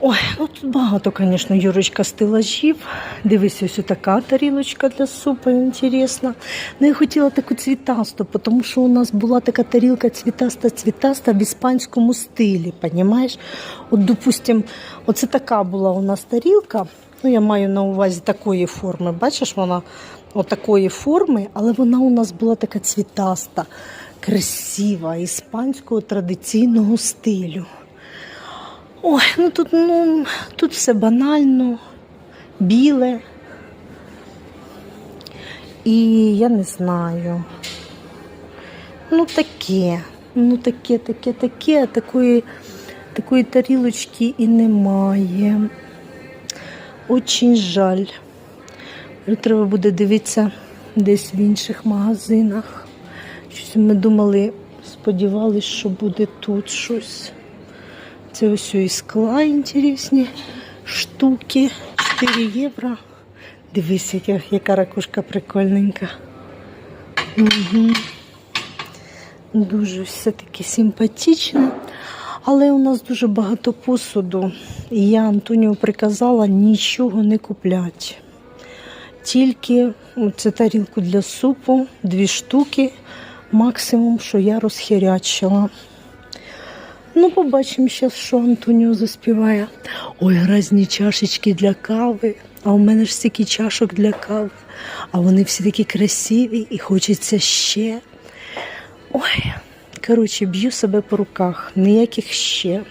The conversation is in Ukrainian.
Ой, ну тут багато, звісно, Юрочка, стелажів. Дивись, ось така тарілочка для супу, інтересна. Ну, я хотіла таку цвітасту, тому що у нас була така тарілка цвітаста-цвітаста в іспанському стилі, понімаєш? От, допустим, оце така була у нас тарілка. Ну, я маю на увазі такої форми. Бачиш, вона отакої форми, але вона у нас була така цвітаста, красива, іспанського традиційного стилю. Ой, ну тут, ну, тут все банально, біле. І я не знаю. Ну таке, ну таке, таке, таке, а такої, такої тарілочки і немає. Очень жаль. Треба буде дивитися десь в інших магазинах. Щось ми думали, сподівалися, що буде тут щось. Це ось і скла інтересні штуки. 4 євро. Дивись, яка, ракушка прикольненька. Угу. Дуже все-таки симпатично. Але у нас дуже багато посуду. І я Антоніо приказала нічого не купляти. Тільки це тарілку для супу, дві штуки, максимум, що я розхерячила. Ну, побачимо зараз, що Антоніо заспіває. Ой, разні чашечки для кави. А у мене ж стільки чашок для кави. А вони всі такі красиві і хочеться ще. Ой, коротше, б'ю себе по руках, ніяких ще.